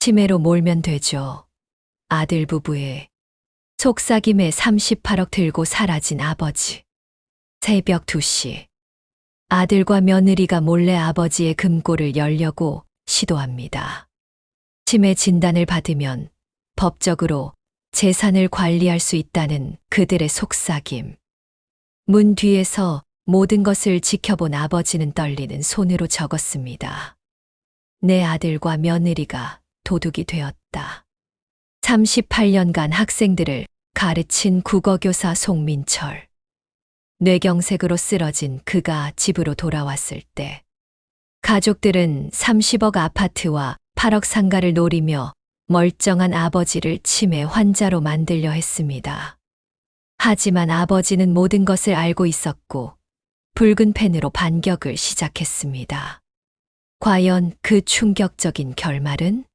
치매로 몰면 되죠. 아들 부부의 속삭임에 38억 들고 사라진 아버지. 새벽 2시. 아들과 며느리가 몰래 아버지의 금고를 열려고 시도합니다. 치매 진단을 받으면 법적으로 재산을 관리할 수 있다는 그들의 속삭임. 문 뒤에서 모든 것을 지켜본 아버지는 떨리는 손으로 적었습니다. 내 아들과 며느리가 도둑이 되었다. 38년간 학생들을 가르친 국어교사 송민철. 뇌경색으로 쓰러진 그가 집으로 돌아왔을 때 가족들은 30억 아파트와 8억 상가를 노리며 멀쩡한 아버지를 치매 환자로 만들려 했습니다. 하지만 아버지는 모든 것을 알고 있었고 붉은 펜으로 반격을 시작했습니다. 과연 그 충격적인 결말은?